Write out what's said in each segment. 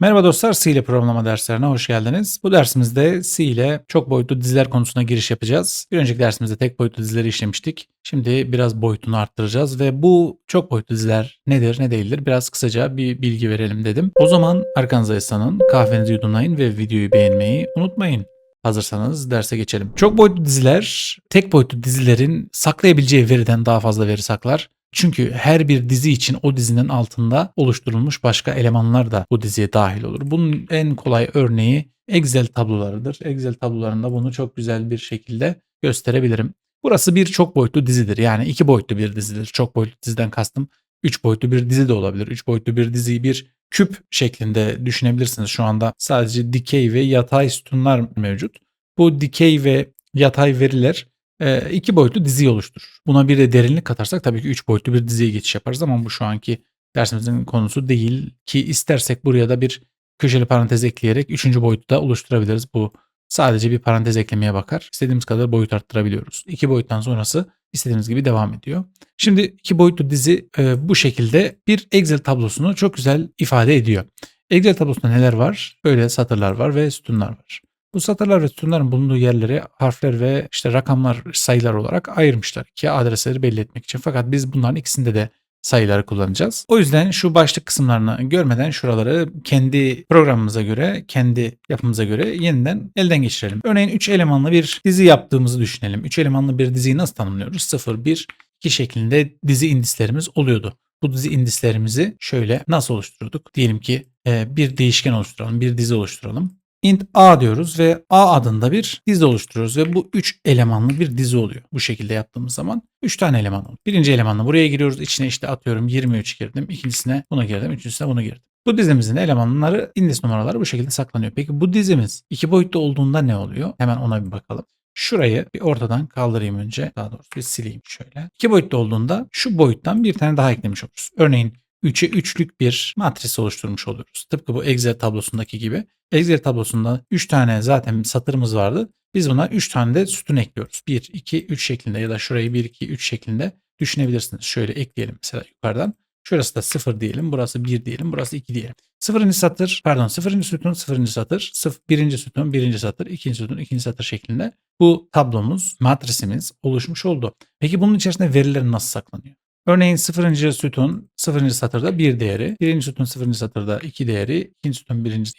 Merhaba dostlar, C ile programlama derslerine hoş geldiniz. Bu dersimizde C ile çok boyutlu diziler konusuna giriş yapacağız. Bir önceki dersimizde tek boyutlu dizileri işlemiştik. Şimdi biraz boyutunu arttıracağız ve bu çok boyutlu diziler nedir ne değildir biraz kısaca bir bilgi verelim dedim. O zaman arkanıza yaslanın, kahvenizi yudumlayın ve videoyu beğenmeyi unutmayın. Hazırsanız derse geçelim. Çok boyutlu diziler tek boyutlu dizilerin saklayabileceği veriden daha fazla veri saklar. Çünkü her bir dizi için o dizinin altında oluşturulmuş başka elemanlar da bu diziye dahil olur. Bunun en kolay örneği Excel tablolarıdır. Excel tablolarında bunu çok güzel bir şekilde gösterebilirim. Burası bir çok boyutlu dizidir. Yani iki boyutlu bir dizidir. Çok boyutlu diziden kastım 3 boyutlu bir dizi de olabilir. 3 boyutlu bir diziyi bir küp şeklinde düşünebilirsiniz. Şu anda sadece dikey ve yatay sütunlar mevcut. Bu dikey ve yatay veriler e, iki boyutlu dizi oluşturur. Buna bir de derinlik katarsak tabii ki üç boyutlu bir diziye geçiş yaparız ama bu şu anki dersimizin konusu değil ki istersek buraya da bir köşeli parantez ekleyerek üçüncü boyutu da oluşturabiliriz. Bu sadece bir parantez eklemeye bakar. İstediğimiz kadar boyut arttırabiliyoruz. İki boyuttan sonrası istediğimiz gibi devam ediyor. Şimdi iki boyutlu dizi e, bu şekilde bir Excel tablosunu çok güzel ifade ediyor. Excel tablosunda neler var? Böyle satırlar var ve sütunlar var. Bu satırlar ve sütunların bulunduğu yerleri harfler ve işte rakamlar, sayılar olarak ayırmışlar ki adresleri belli etmek için. Fakat biz bunların ikisinde de sayıları kullanacağız. O yüzden şu başlık kısımlarını görmeden şuraları kendi programımıza göre, kendi yapımıza göre yeniden elden geçirelim. Örneğin 3 elemanlı bir dizi yaptığımızı düşünelim. 3 elemanlı bir diziyi nasıl tanımlıyoruz? 0, 1, 2 şeklinde dizi indislerimiz oluyordu. Bu dizi indislerimizi şöyle nasıl oluşturduk? Diyelim ki bir değişken oluşturalım, bir dizi oluşturalım int a diyoruz ve a adında bir dizi oluşturuyoruz ve bu 3 elemanlı bir dizi oluyor. Bu şekilde yaptığımız zaman 3 tane eleman oluyor. Birinci elemanla buraya giriyoruz. İçine işte atıyorum 23 girdim. İkincisine buna girdim. Üçüncüsüne bunu girdim. Bu dizimizin elemanları indeks numaraları bu şekilde saklanıyor. Peki bu dizimiz iki boyutlu olduğunda ne oluyor? Hemen ona bir bakalım. Şurayı bir ortadan kaldırayım önce. Daha doğrusu bir sileyim şöyle. İki boyutlu olduğunda şu boyuttan bir tane daha eklemiş oluruz. Örneğin 3'e 3'lük bir matris oluşturmuş oluyoruz. Tıpkı bu Excel tablosundaki gibi. Excel tablosunda 3 tane zaten satırımız vardı. Biz buna 3 tane de sütun ekliyoruz. 1, 2, 3 şeklinde ya da şurayı 1, 2, 3 şeklinde düşünebilirsiniz. Şöyle ekleyelim mesela yukarıdan. Şurası da 0 diyelim. Burası 1 diyelim. Burası 2 diyelim. Sıfırıncı satır pardon sıfırıncı sütun sıfırıncı satır sıf, birinci sütun birinci satır ikinci sütun ikinci satır şeklinde bu tablomuz matrisimiz oluşmuş oldu. Peki bunun içerisinde veriler nasıl saklanıyor? Örneğin sıfırıncı sütun sıfırıncı satırda bir değeri, birinci sütun sıfırıncı satırda iki değeri, ikinci sütun birinci,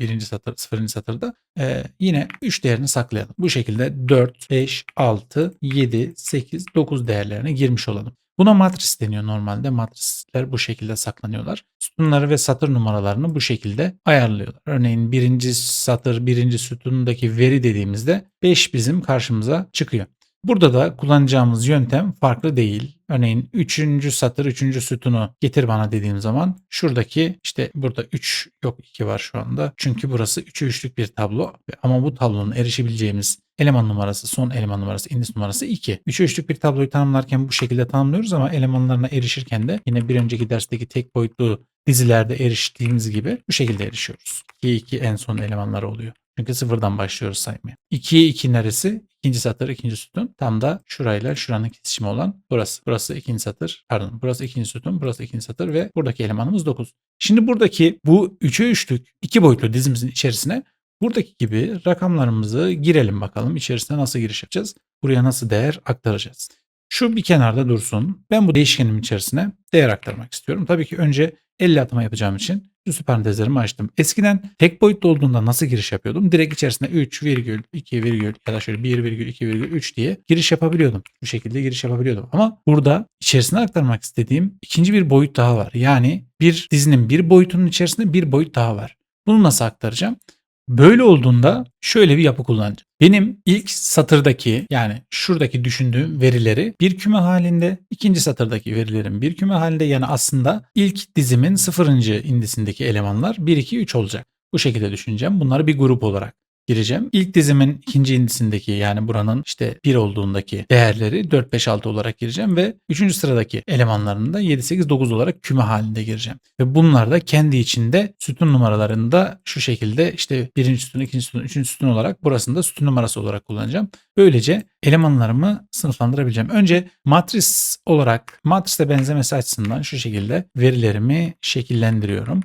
birinci satır sıfırıncı satırda e, yine üç değerini saklayalım. Bu şekilde 4, 5, 6, 7, 8, 9 değerlerine girmiş olalım. Buna matris deniyor normalde. Matrisler bu şekilde saklanıyorlar. Sütunları ve satır numaralarını bu şekilde ayarlıyorlar. Örneğin birinci satır, birinci sütundaki veri dediğimizde 5 bizim karşımıza çıkıyor. Burada da kullanacağımız yöntem farklı değil. Örneğin 3. satır 3. sütunu getir bana dediğim zaman şuradaki işte burada 3 yok 2 var şu anda. Çünkü burası 3'e 3'lük bir tablo ama bu tablonun erişebileceğimiz eleman numarası, son eleman numarası, indeks numarası 2. 3'e 3'lük bir tabloyu tanımlarken bu şekilde tanımlıyoruz ama elemanlarına erişirken de yine bir önceki dersteki tek boyutlu dizilerde eriştiğimiz gibi bu şekilde erişiyoruz. 2 2 en son elemanları oluyor. Çünkü sıfırdan başlıyoruz saymaya. 2'ye 2 neresi? İkinci satır, ikinci sütun. Tam da şurayla şuranın kesişimi olan burası. Burası ikinci satır. Pardon burası ikinci sütun, burası ikinci satır ve buradaki elemanımız 9. Şimdi buradaki bu 3'e 3'lük iki boyutlu dizimizin içerisine buradaki gibi rakamlarımızı girelim bakalım. İçerisine nasıl giriş yapacağız? Buraya nasıl değer aktaracağız? Şu bir kenarda dursun. Ben bu değişkenim içerisine değer aktarmak istiyorum. Tabii ki önce 50 atama yapacağım için üstü parantezlerimi açtım. Eskiden tek boyutlu olduğunda nasıl giriş yapıyordum? Direkt içerisine 3 virgül 2 virgül ya da şöyle 1 virgül 2 virgül 3 diye giriş yapabiliyordum. Bu şekilde giriş yapabiliyordum. Ama burada içerisine aktarmak istediğim ikinci bir boyut daha var. Yani bir dizinin bir boyutunun içerisinde bir boyut daha var. Bunu nasıl aktaracağım? Böyle olduğunda şöyle bir yapı kullanacağım. Benim ilk satırdaki yani şuradaki düşündüğüm verileri bir küme halinde, ikinci satırdaki verilerin bir küme halinde yani aslında ilk dizimin sıfırıncı indisindeki elemanlar 1, 2, 3 olacak. Bu şekilde düşüneceğim. Bunları bir grup olarak gireceğim. İlk dizimin ikinci indisindeki yani buranın işte 1 olduğundaki değerleri 4, 5, 6 olarak gireceğim ve 3. sıradaki elemanlarını da 7, 8, 9 olarak küme halinde gireceğim. Ve bunlar da kendi içinde sütun numaralarında şu şekilde işte birinci sütun, ikinci sütun, üçüncü sütun olarak burasında sütun numarası olarak kullanacağım. Böylece elemanlarımı sınıflandırabileceğim. Önce matris olarak matrisle benzemesi açısından şu şekilde verilerimi şekillendiriyorum.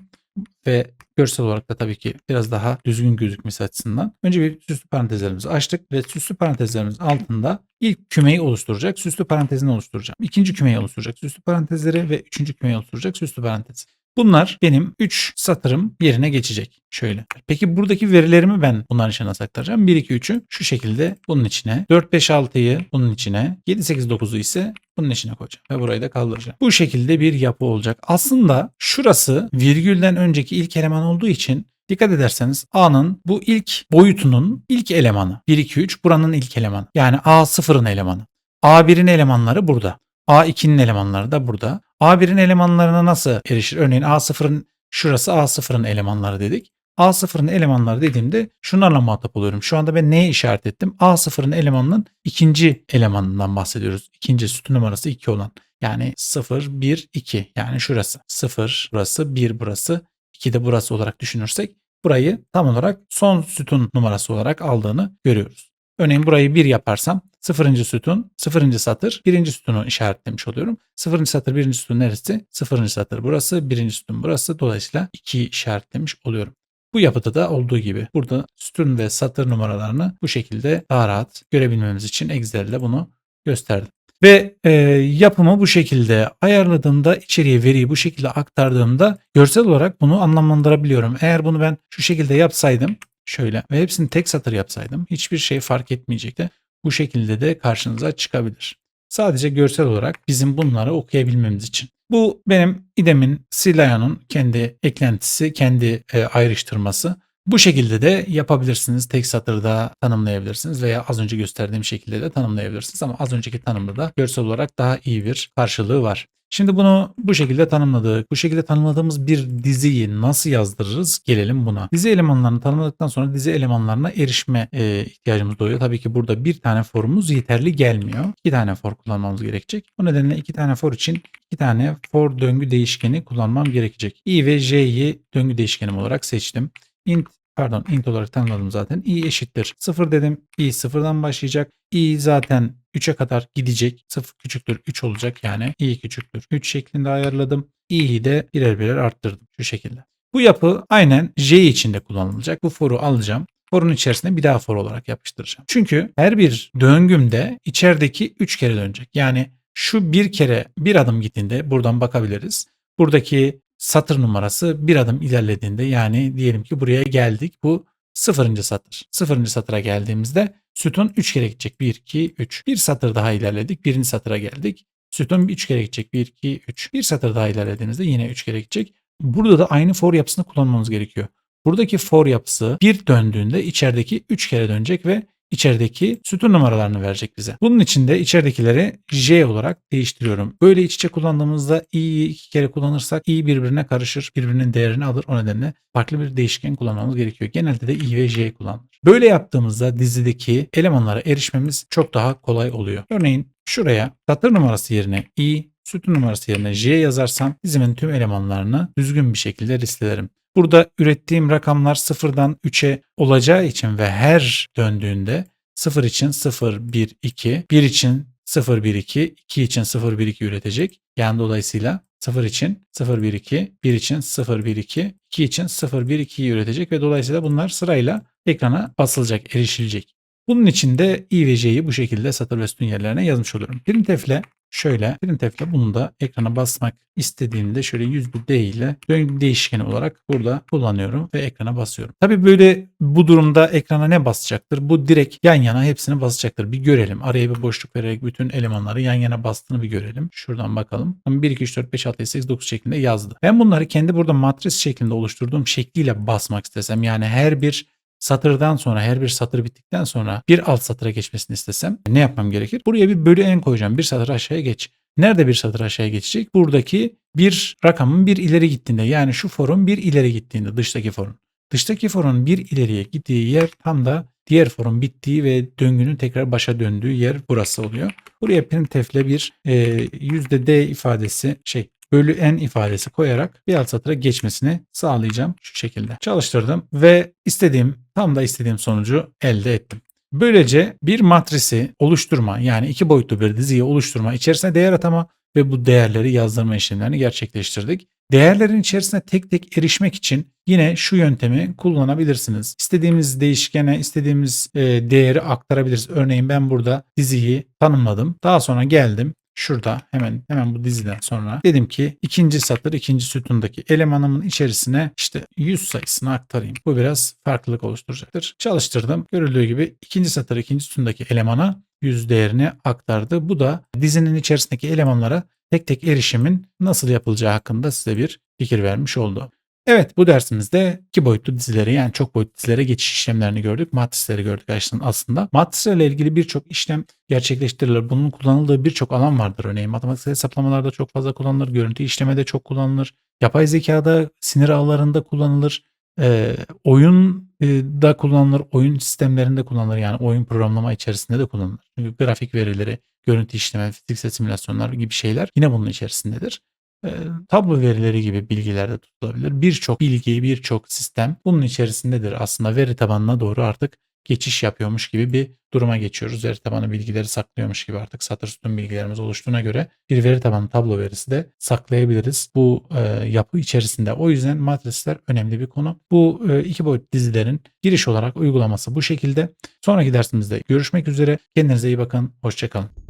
Ve görsel olarak da tabii ki biraz daha düzgün gözükmesi açısından. Önce bir süslü parantezlerimizi açtık ve süslü parantezlerimizin altında ilk kümeyi oluşturacak süslü parantezini oluşturacağım. İkinci kümeyi oluşturacak süslü parantezleri ve üçüncü kümeyi oluşturacak süslü parantez. Bunlar benim 3 satırım yerine geçecek. Şöyle. Peki buradaki verilerimi ben bunların içine nasıl aktaracağım? 1, 2, 3'ü şu şekilde bunun içine. 4, 5, 6'yı bunun içine. 7, 8, 9'u ise bunun içine koyacağım. Ve burayı da kaldıracağım. Bu şekilde bir yapı olacak. Aslında şurası virgülden önceki ilk eleman olduğu için Dikkat ederseniz A'nın bu ilk boyutunun ilk elemanı. 1, 2, 3 buranın ilk elemanı. Yani A0'ın elemanı. A1'in elemanları burada. A2'nin elemanları da burada. A1'in elemanlarına nasıl erişir? Örneğin A0'ın şurası A0'ın elemanları dedik. A0'ın elemanları dediğimde şunlarla muhatap oluyorum. Şu anda ben neye işaret ettim? A0'ın elemanının ikinci elemanından bahsediyoruz. İkinci sütun numarası 2 olan. Yani 0, 1, 2. Yani şurası. 0 burası, 1 burası, 2 de burası olarak düşünürsek burayı tam olarak son sütun numarası olarak aldığını görüyoruz. Örneğin burayı 1 yaparsam 0. sütun 0. satır 1. sütunu işaretlemiş oluyorum. 0. satır 1. sütun neresi? 0. satır burası 1. sütun burası. Dolayısıyla 2'yi işaretlemiş oluyorum. Bu yapıda da olduğu gibi burada sütun ve satır numaralarını bu şekilde daha rahat görebilmemiz için Excel'de bunu gösterdim. Ve e, yapımı bu şekilde ayarladığımda içeriye veriyi bu şekilde aktardığımda görsel olarak bunu anlamlandırabiliyorum. Eğer bunu ben şu şekilde yapsaydım şöyle ve hepsini tek satır yapsaydım hiçbir şey fark etmeyecekti. Bu şekilde de karşınıza çıkabilir. Sadece görsel olarak bizim bunları okuyabilmemiz için. Bu benim İDEM'in Silaya'nın kendi eklentisi, kendi e, ayrıştırması. Bu şekilde de yapabilirsiniz. Tek satırda tanımlayabilirsiniz veya az önce gösterdiğim şekilde de tanımlayabilirsiniz. Ama az önceki tanımda da görsel olarak daha iyi bir karşılığı var. Şimdi bunu bu şekilde tanımladık. Bu şekilde tanımladığımız bir diziyi nasıl yazdırırız? Gelelim buna. Dizi elemanlarını tanımladıktan sonra dizi elemanlarına erişme e, ihtiyacımız doğuyor. Tabii ki burada bir tane forumuz yeterli gelmiyor. İki tane for kullanmamız gerekecek. O nedenle iki tane for için iki tane for döngü değişkeni kullanmam gerekecek. i ve j'yi döngü değişkenim olarak seçtim. int pardon int olarak tanımladım zaten. i eşittir 0 dedim. i sıfırdan başlayacak. i zaten 3'e kadar gidecek. 0 küçüktür 3 olacak yani i küçüktür 3 şeklinde ayarladım. i'yi de birer birer arttırdım şu şekilde. Bu yapı aynen j içinde kullanılacak. Bu for'u alacağım. For'un içerisine bir daha for olarak yapıştıracağım. Çünkü her bir döngümde içerideki 3 kere dönecek. Yani şu bir kere bir adım gittiğinde buradan bakabiliriz. Buradaki satır numarası bir adım ilerlediğinde yani diyelim ki buraya geldik. Bu sıfırıncı satır. Sıfırıncı satıra geldiğimizde sütun 3 kere gidecek. 1, 2, 3. Bir satır daha ilerledik. Birinci satıra geldik. Sütun 3 kere gidecek. 1, 2, 3. Bir satır daha ilerlediğimizde yine 3 kere gidecek. Burada da aynı for yapısını kullanmamız gerekiyor. Buradaki for yapısı bir döndüğünde içerideki 3 kere dönecek ve içerideki sütun numaralarını verecek bize. Bunun için de içeridekileri J olarak değiştiriyorum. Böyle iç içe kullandığımızda i'yi iki kere kullanırsak i birbirine karışır, birbirinin değerini alır. O nedenle farklı bir değişken kullanmamız gerekiyor. Genelde de i ve j kullanılır. Böyle yaptığımızda dizideki elemanlara erişmemiz çok daha kolay oluyor. Örneğin şuraya satır numarası yerine i, sütun numarası yerine j yazarsam dizimin tüm elemanlarını düzgün bir şekilde listelerim. Burada ürettiğim rakamlar sıfırdan 3'e olacağı için ve her döndüğünde 0 için 0, 1, 2, 1 için 0, 1, 2, 2 için 0, 1, 2 üretecek. Yani dolayısıyla 0 için 0, 1, 2, 1 için 0, 1, 2, 2 için 0, 1, 2'yi üretecek ve dolayısıyla bunlar sırayla ekrana basılacak, erişilecek. Bunun için de i ve j'yi bu şekilde satır ve sütun yerlerine yazmış oluyorum. Printf ile şöyle printf ile bunu da ekrana basmak istediğimde şöyle 101 d ile döngü değişkeni olarak burada kullanıyorum ve ekrana basıyorum. Tabi böyle bu durumda ekrana ne basacaktır? Bu direkt yan yana hepsini basacaktır. Bir görelim. Araya bir boşluk vererek bütün elemanları yan yana bastığını bir görelim. Şuradan bakalım. 1, 2, 3, 4, 5, 6, 7, 8, 9 şeklinde yazdı. Ben bunları kendi burada matris şeklinde oluşturduğum şekliyle basmak istesem yani her bir satırdan sonra her bir satır bittikten sonra bir alt satıra geçmesini istesem ne yapmam gerekir? Buraya bir bölü en koyacağım. Bir satır aşağıya geç. Nerede bir satır aşağıya geçecek? Buradaki bir rakamın bir ileri gittiğinde yani şu forun bir ileri gittiğinde dıştaki forun. Dıştaki forun bir ileriye gittiği yer tam da diğer forun bittiği ve döngünün tekrar başa döndüğü yer burası oluyor. Buraya printf ile bir e, %d ifadesi şey bölü n ifadesi koyarak bir alt satıra geçmesini sağlayacağım şu şekilde. Çalıştırdım ve istediğim tam da istediğim sonucu elde ettim. Böylece bir matrisi oluşturma yani iki boyutlu bir diziyi oluşturma içerisine değer atama ve bu değerleri yazdırma işlemlerini gerçekleştirdik. Değerlerin içerisine tek tek erişmek için yine şu yöntemi kullanabilirsiniz. İstediğimiz değişkene istediğimiz e, değeri aktarabiliriz. Örneğin ben burada diziyi tanımladım. Daha sonra geldim şurada hemen hemen bu diziden sonra dedim ki ikinci satır ikinci sütundaki elemanımın içerisine işte 100 sayısını aktarayım. Bu biraz farklılık oluşturacaktır. Çalıştırdım. Görüldüğü gibi ikinci satır ikinci sütundaki elemana 100 değerini aktardı. Bu da dizinin içerisindeki elemanlara tek tek erişimin nasıl yapılacağı hakkında size bir fikir vermiş oldu. Evet bu dersimizde iki boyutlu dizilere yani çok boyutlu dizilere geçiş işlemlerini gördük. Matrisleri gördük aslında. Matrislerle ilgili birçok işlem gerçekleştirilir. Bunun kullanıldığı birçok alan vardır. Örneğin matematiksel hesaplamalarda çok fazla kullanılır. Görüntü işlemede çok kullanılır. Yapay zekada sinir ağlarında kullanılır. E, oyunda kullanılır. Oyun sistemlerinde kullanılır. Yani oyun programlama içerisinde de kullanılır. Çünkü grafik verileri, görüntü işleme, fiziksel simülasyonlar gibi şeyler yine bunun içerisindedir e, tablo verileri gibi bilgiler de tutulabilir. Birçok bilgi, birçok sistem bunun içerisindedir. Aslında veri tabanına doğru artık geçiş yapıyormuş gibi bir duruma geçiyoruz. Veri tabanı bilgileri saklıyormuş gibi artık satır sütun bilgilerimiz oluştuğuna göre bir veri tabanı tablo verisi de saklayabiliriz bu e, yapı içerisinde. O yüzden matrisler önemli bir konu. Bu e, iki boyut dizilerin giriş olarak uygulaması bu şekilde. Sonraki dersimizde görüşmek üzere. Kendinize iyi bakın. Hoşçakalın.